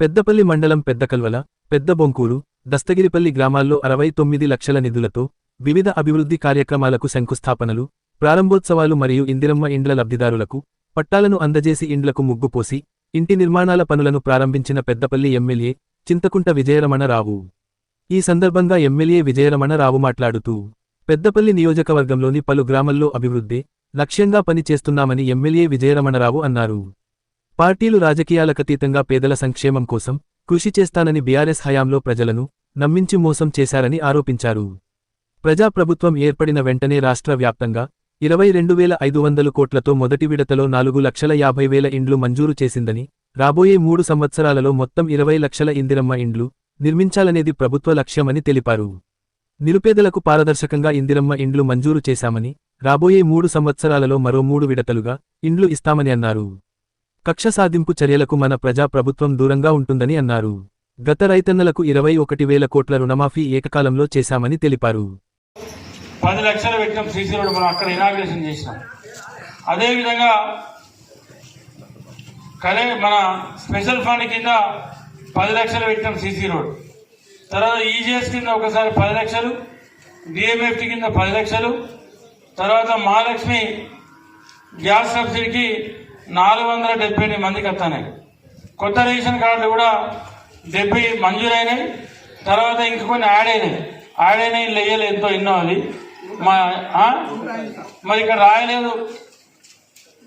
పెద్దపల్లి మండలం పెద్దకల్వల పెద్దబొంకూరు దస్తగిరిపల్లి గ్రామాల్లో అరవై తొమ్మిది లక్షల నిధులతో వివిధ అభివృద్ధి కార్యక్రమాలకు శంకుస్థాపనలు ప్రారంభోత్సవాలు మరియు ఇందిరమ్మ ఇండ్ల లబ్ధిదారులకు పట్టాలను అందజేసి ఇండ్లకు ముగ్గుపోసి ఇంటి నిర్మాణాల పనులను ప్రారంభించిన పెద్దపల్లి ఎమ్మెల్యే చింతకుంట విజయరమణరావు. ఈ సందర్భంగా ఎమ్మెల్యే విజయరమణరావు మాట్లాడుతూ పెద్దపల్లి నియోజకవర్గంలోని పలు గ్రామాల్లో అభివృద్ధి లక్ష్యంగా పనిచేస్తున్నామని ఎమ్మెల్యే విజయరమణరావు అన్నారు. పార్టీలు రాజకీయాలకతీతంగా పేదల సంక్షేమం కోసం కృషి చేస్తానని బీఆర్ఎస్ హయాంలో ప్రజలను నమ్మించి మోసం చేశారని ఆరోపించారు. ప్రజాప్రభుత్వం ఏర్పడిన వెంటనే రాష్ట్ర వ్యాప్తంగా ఇరవై రెండు వేల ఐదు వందలు కోట్లతో మొదటి విడతలో నాలుగు లక్షల యాభై వేల ఇండ్లు మంజూరు చేసిందని రాబోయే మూడు సంవత్సరాలలో మొత్తం ఇరవై లక్షల ఇందిరమ్మ ఇండ్లు నిర్మించాలనేది ప్రభుత్వ లక్ష్యమని తెలిపారు. నిరుపేదలకు పారదర్శకంగా ఇందిరమ్మ ఇండ్లు మంజూరు చేశామని రాబోయే మూడు సంవత్సరాలలో మరో మూడు విడతలుగా ఇండ్లు ఇస్తామని అన్నారు. కక్ష సాధింపు చర్యలకు మన ప్రజా ప్రభుత్వం దూరంగా ఉంటుందని అన్నారు. గత రైతన్నలకు ఇరవై ఒకటి వేల కోట్ల రుణమాఫీ ఏకకాలంలో చేశామని తెలిపారు. పది లక్షలు పెట్టినాం సీసీ రోడ్ మనం అక్కడ ఇనాగ్రేషన్ చేసినాం. అదేవిధంగా కలే మన స్పెషల్ ఫండ్ కింద పది లక్షలు పెట్టినాం సీసీ రోడ్ తర్వాత ఈజీఎస్ కింద ఒకసారి పది లక్షలు డిఎంఎఫ్టీ కింద పది లక్షలు తర్వాత మహాలక్ష్మి గ్యాస్ సబ్సిడీకి నాలుగు వందల డెబ్బై ఎనిమిది మందికి వస్తున్నాయి కొత్త రేషన్ కార్డులు కూడా డెబ్బై మంజూరైనాయి తర్వాత ఇంక కొన్ని యాడ్ అయినాయి యాడ్ అయినాయి లేయలు ఎంతో ఎన్నో అది. మా మరి ఇక్కడ రాయలేదు.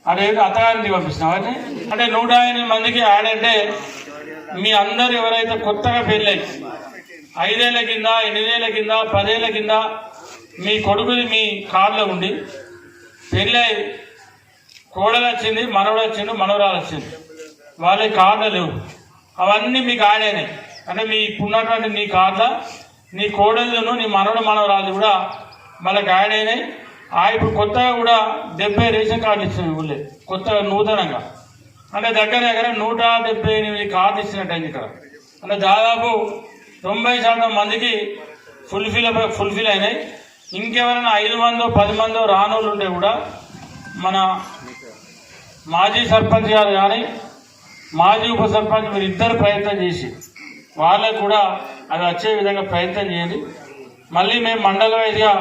అదే అత్తగారిని పంపిస్తున్నాం అయితే? అంటే నూట ఎనిమిది మందికి యాడ్ అంటే మీ అందరు ఎవరైతే కొత్తగా పెళ్ళై ఐదేళ్ళ కింద ఎనిమిదేళ్ళ కింద పదేళ్ళ కింద మీ కొడుకుది మీ కార్లో ఉండి పెళ్ళై కోడలు వచ్చింది మనవడు వచ్చిండు మనవరాలు వచ్చింది వాళ్ళకి కార్డులు లేవు. అవన్నీ మీకు ఆడేనే. అంటే మీ ఉన్నటువంటి నీ కార్ల నీ కోడళ్ళను నీ మనవడు మనవరాలు కూడా వాళ్ళకి యాడ్ అయినాయి ఆ ఇప్పుడు కొత్తగా కూడా డెబ్బై రేషన్ కార్డు ఇచ్చినాయి ఊళ్ళే. కొత్తగా నూతనంగా. అంటే దగ్గర దగ్గర నూట డెబ్బై ఎనిమిది కార్డు ఇచ్చినట్టు అయింది ఇక్కడ. అంటే దాదాపు తొంభై శాతం మందికి ఫుల్ఫిల్ ఫుల్ఫిల్ అయినాయి. ఇంకెవరైనా ఐదు మందో పది మందో రానోళ్ళు ఉంటే కూడా మన మాజీ సర్పంచ్ గారు కానీ మాజీ ఉప సర్పంచ్ మీరు ఇద్దరు ప్రయత్నం చేసి వాళ్ళకు కూడా అది వచ్చే విధంగా ప్రయత్నం చేయండి. మళ్ళీ మేము మండల వైజ్గా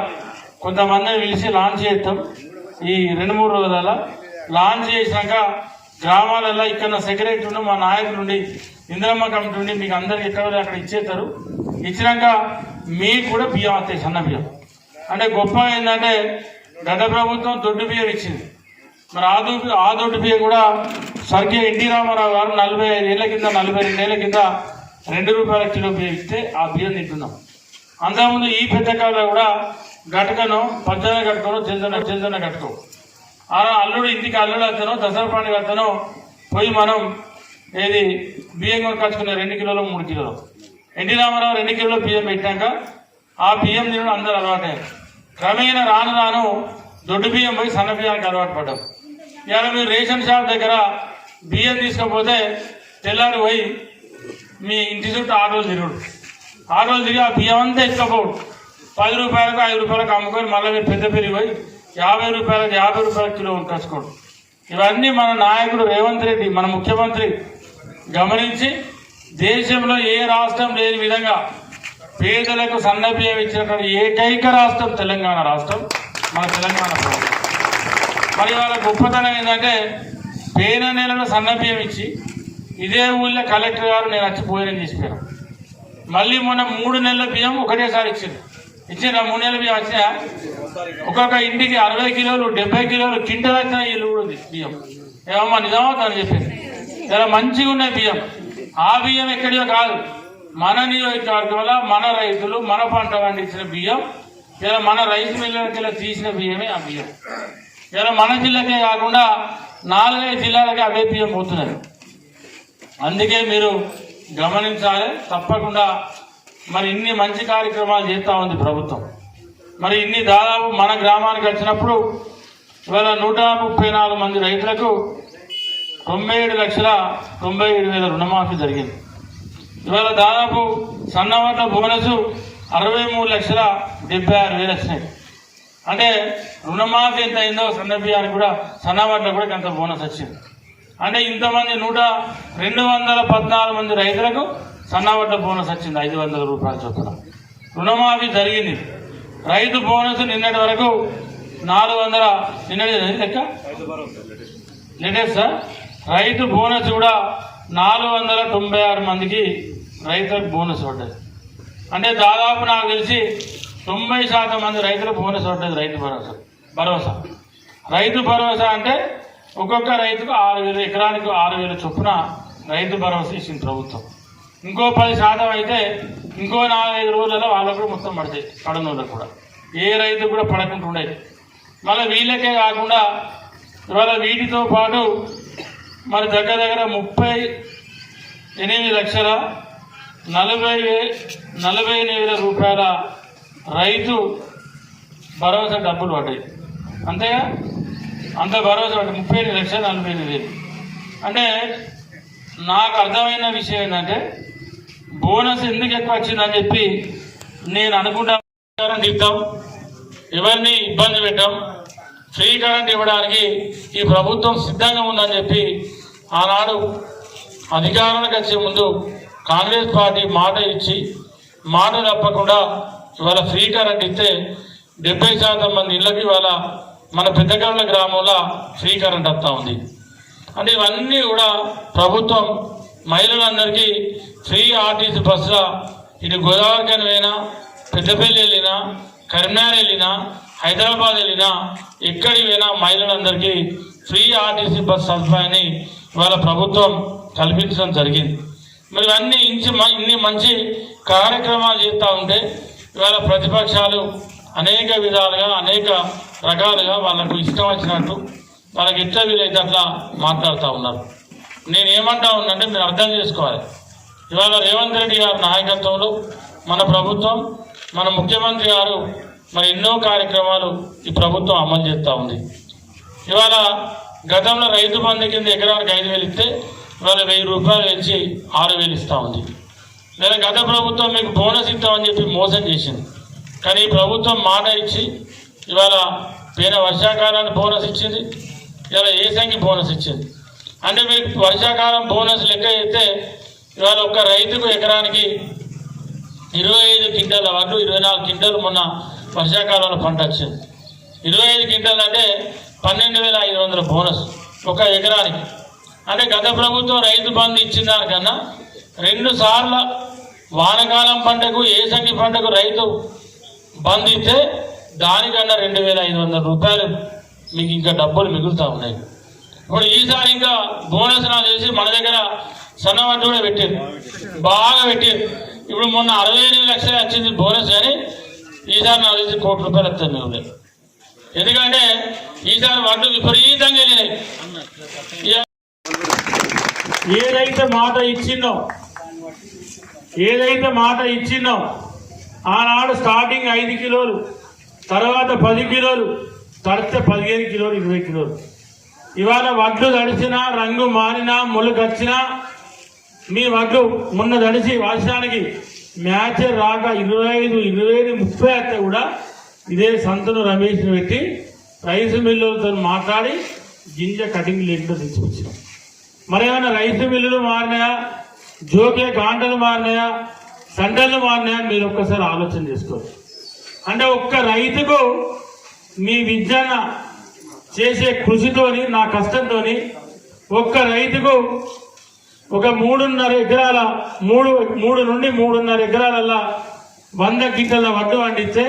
కొంతమందిని పిలిచి లాంచ్ చేస్తాం. ఈ రెండు మూడు రోజుల లాంచ్ చేసినాక గ్రామాలలో ఇక్కడ సెక్రటరీ ఉండి మా నాయకులు నుండి ఇందిరమ్మ కమిటీ నుండి మీకు అందరికి ఎక్కడ అక్కడ ఇచ్చేస్తారు. ఇచ్చినాక మీకు కూడా బియ్యం వస్తాయి సన్న బియ్యం అంటే గొప్ప ఏంటంటే గత ప్రభుత్వం దొడ్డు బియ్యం ఇచ్చింది. మరి ఆదోటి ఆదోటి బియ్యం కూడా స్వర్గీయ ఎన్టీ రామారావు గారు నలభై ఐదు ఏళ్ళ కింద నలభై రెండు ఏళ్ళ కింద రెండు రూపాయల కిలో బియ్యం ఇస్తే ఆ బియ్యం తింటున్నాం. అంతకుముందు ఈ పెద్దకాలలో కూడా గటకను పద్దెన కట్టుకోను చెందన చెందన గట్టుకో అలా అల్లుడు ఇంటికి అల్లుడు అతను దసరా పండుగ అతను పోయి మనం ఏది బియ్యం కొనుకొచ్చుకునే రెండు కిలోలు మూడు కిలోలు. ఎన్టీ రామారావు రెండు కిలోలు బియ్యం పెట్టాక ఆ బియ్యం తినడం అందరూ అలవాటయ్యారు. క్రమేణా రాను రాను దొడ్డు బియ్యం పోయి సన్న బియ్యానికి అలవాటు పడ్డాం. ఇవాళ మీరు రేషన్ షాప్ దగ్గర బియ్యం తీసుకపోతే తెల్లారి పోయి మీ ఇంటి చుట్టూ ఆటోలు తిరుగుడు. ఆటోలు తిరిగి ఆ బియ్యం అంతా ఎత్తుకపోడు. పది రూపాయలకు ఐదు రూపాయలకు అమ్ముకొని మళ్ళీ మీరు పెద్ద పెరిగిపోయి యాభై రూపాయలకు యాభై రూపాయల కిలో కొనుక్కోడు ఇవన్నీ మన నాయకుడు రేవంత్ రెడ్డి మన ముఖ్యమంత్రి గమనించి దేశంలో ఏ రాష్ట్రం లేని విధంగా పేదలకు సన్న బియ్యం ఇచ్చినటువంటి ఏకైక రాష్ట్రం తెలంగాణ రాష్ట్రం. మన తెలంగాణ ప్రభుత్వం. మరి వాళ్ళ గొప్పతనం ఏంటంటే పేన నెలలో సన్న బియ్యం ఇచ్చి ఇదే ఊళ్ళో కలెక్టర్ గారు నేను వచ్చి భోజనం చేసిపోయాను. మళ్ళీ మొన్న మూడు నెలల బియ్యం ఒకటేసారి ఇచ్చింది ఇచ్చిన మూడు నెలల బియ్యం వచ్చిన ఒక్కొక్క ఇంటికి అరవై కిలోలు డెబ్బై కిలోలు కింటలు వచ్చిన ఇల్లు కూడా ఉంది బియ్యం. ఏమమ్మా నిజమా అని చెప్పింది చాలా మంచిగా ఉన్నాయి బియ్యం. ఆ బియ్యం ఎక్కడియో కాదు మన నియోజకవర్గంలో మన రైతులు మన పంట పండించిన బియ్యం ఇలా మన రైతు మిల్లకి తీసిన బియ్యమే ఆ బియ్యం. ఇలా మన జిల్లాకే కాకుండా నాలుగైదు జిల్లాలకే అవే బియ్యం పోతున్నాయి అందుకే మీరు గమనించాలి తప్పకుండా మరి ఇన్ని మంచి కార్యక్రమాలు చేస్తూ ఉంది ప్రభుత్వం. మరి ఇన్ని దాదాపు మన గ్రామానికి వచ్చినప్పుడు ఇవాళ నూట ముప్పై నాలుగు మంది రైతులకు తొంభై ఏడు లక్షల తొంభై ఏడు వేల రుణమాఫీ జరిగింది. ఇవాళ దాదాపు సన్నవట్ల బోనస్ అరవై మూడు లక్షల డెబ్బై ఆరు వేలు వచ్చినాయి. అంటే రుణమాఫీ ఎంత అయిందో సన్నబిఆర్ కూడా సన్నవడ్ల కూడా కొంత బోనస్ వచ్చింది. అంటే ఇంతమంది నూట రెండు వందల పద్నాలుగు మంది రైతులకు సన్నవడ్డ బోనస్ వచ్చింది ఐదు వందల రూపాయల చొప్పున. రుణమాఫీ జరిగింది. రైతు బోనస్ నిన్నటి వరకు నాలుగు వందల నిన్నటి లెక్క? Latest sir? రైతు బోనస్ కూడా నాలుగు వందల తొంభై ఆరు మందికి రైతులకు బోనస్ పడ్డది. అంటే దాదాపు నాకు తెలిసి తొంభై శాతం మంది రైతులు బోనస్ పడ్డది రైతు భరోసా. భరోసా. రైతు భరోసా అంటే ఒక్కొక్క రైతుకు ఆరు వేలు ఎకరానికి ఆరు వేల చొప్పున రైతు భరోసా ఇచ్చింది ప్రభుత్వం. ఇంకో పది శాతం అయితే ఇంకో నాలుగైదు రోజులలో వాళ్ళకు కూడా మొత్తం పడతాయి. పడనోళ్ళకు కూడా. ఏ రైతు కూడా పడకుండా ఉండేది. మళ్ళీ వీళ్ళకే కాకుండా ఇవాళ వీటితో పాటు మరి దగ్గర దగ్గర ముప్పై ఎనిమిది లక్షల నలభై వే- నలభై ఎనిమిది వేల రూపాయల రైతు భరోసా డబ్బులు పడ్డాయి. అంతేగా? అంత భరోసా పడ్డాయి. ముప్పై ఎనిమిది లక్షల నలభై ఎనిమిది వేలు. అంటే నాకు అర్థమైన విషయం ఏంటంటే బోనస్ ఎందుకు ఎక్కువ వచ్చిందని చెప్పి నేను అనుకుంటా ఇద్దాం ఎవరిని ఇబ్బంది పెట్టాం. ఫ్రీ కరెంట్ ఇవ్వడానికి ఈ ప్రభుత్వం సిద్ధంగా ఉందని చెప్పి ఆనాడు అధికారానికి వచ్చే ముందు కాంగ్రెస్ పార్టీ మాట ఇచ్చి మాట తప్పకుండా ఇవాళ ఫ్రీ కరెంట్ ఇస్తే డెబ్బై శాతం మంది ఇళ్ళకి ఇవాళ మన పెద్దగండ్ల గ్రామంలో ఫ్రీ కరెంట్ వస్తూ ఉంది. అంటే ఇవన్నీ కూడా ప్రభుత్వం మహిళలందరికీ ఫ్రీ ఆర్టీసీ బస్సుల ఇటు గోదావరి కని పెద్దపల్లి వెళ్ళినా కరీంనగర్ వెళ్ళినా హైదరాబాద్ వెళ్ళినా ఎక్కడికి పోయినా మహిళలందరికీ ఫ్రీ ఆర్టీసీ బస్ సదుపాయాన్ని ఇవాళ ప్రభుత్వం కల్పించడం జరిగింది. మరి అన్ని ఇంచి ఇన్ని మంచి కార్యక్రమాలు చేస్తూ ఉంటే ఇవాళ ప్రతిపక్షాలు అనేక విధాలుగా అనేక రకాలుగా వాళ్ళకు ఇష్టం వచ్చినట్టు వాళ్ళకి ఎట్లా వీలైతే అట్లా మాట్లాడుతూ ఉన్నారు. నేను ఏమంటా ఉన్నంటే మీరు అర్థం చేసుకోవాలి. ఇవాళ రేవంత్ రెడ్డి గారి నాయకత్వంలో మన ప్రభుత్వం మన ముఖ్యమంత్రి గారు మరి ఎన్నో కార్యక్రమాలు ఈ ప్రభుత్వం అమలు చేస్తూ ఉంది. ఇవాళ గతంలో రైతు బంధు కింద ఎకరానికి ఐదు వేలు ఇస్తే ఇవాళ వెయ్యి రూపాయలు ఇచ్చి ఆరు వేలు ఇస్తూ ఉంది. లేదా గత ప్రభుత్వం మీకు బోనస్ ఇస్తామని చెప్పి మోసం చేసింది. కానీ ఈ ప్రభుత్వం మాట ఇచ్చి ఇవాళ పోయిన వర్షాకాలానికి బోనస్ ఇచ్చింది. ఇవాళ ఏసంగి బోనస్ ఇచ్చింది? అంటే మీకు వర్షాకాలం బోనస్ లెక్క అయితే ఇవాళ ఒక్క రైతుకు ఎకరానికి ఇరవై ఐదు క్వింటాల వడ్లు ఇరవై నాలుగు క్వింటాలు మొన్న వర్షాకాలంలో పంట వచ్చింది. ఇరవై ఐదు క్వింటాలు అంటే పన్నెండు వేల ఐదు వందల బోనస్ ఒక ఎకరానికి. అంటే గత ప్రభుత్వం రైతు బంధు ఇచ్చిన దానికన్నా రెండు సార్ల వానకాలం పంటకు ఏసంగి పంటకు రైతు బంద్ ఇస్తే దానికన్నా రెండు వేల ఐదు వందల రూపాయలు మీకు ఇంకా డబ్బులు మిగులుతూ ఉన్నాయి. ఇప్పుడు ఈసారి ఇంకా బోనస్ నాకు చేసి మన దగ్గర సన్నవడ్డు కూడా పెట్టారు. బాగా పెట్టారు. ఇప్పుడు మొన్న అరవై ఎనిమిది లక్షలు వచ్చింది బోనస్ కానీ ఈసారి నాకు తెలిసి కోటి రూపాయలు వస్తుంది మేము ఎందుకంటే ఈసారి వడ్లు విపరీతంగా వెళ్ళినాయి. ఇక ఏదైతే మాట ఇచ్చిందో ఏదైతే మాట ఇచ్చిందో ఆనాడు స్టార్టింగ్ ఐదు కిలోలు తర్వాత పది కిలోలు తడితే పదిహేను కిలోలు ఇరవై కిలోలు. ఇవాళ వడ్లు తడిచినా రంగు మారినా మొలకొచ్చినా మీ వడ్లు మొన్న తడిచి వర్షానికి మ్యాచ్ రాక ఇరవై ఐదు ఇరవై ఐదు ముప్పై అయితే కూడా ఇదే సంతను రమేష్ని పెట్టి రైస్ మిల్లులతో మాట్లాడి గింజ కటింగ్ లేకుండా తీసుకొచ్చాం మరి ఏమైనా రైస్ మిల్లులు మారినాయా? జోకే కాంటలు మారినాయా? సెంటర్లు మారినాయా? మీరు ఒక్కసారి ఆలోచన చేసుకోండి. అంటే ఒక్క రైతుకు మీ విద్యన చేసే కృషితోని నా కష్టంతోని ఒక్క రైతుకు ఒక మూడున్నర ఎకరాల మూడు మూడు నుండి మూడున్నర ఎకరాలల్లా వంద గింటల వడ్డు పండిస్తే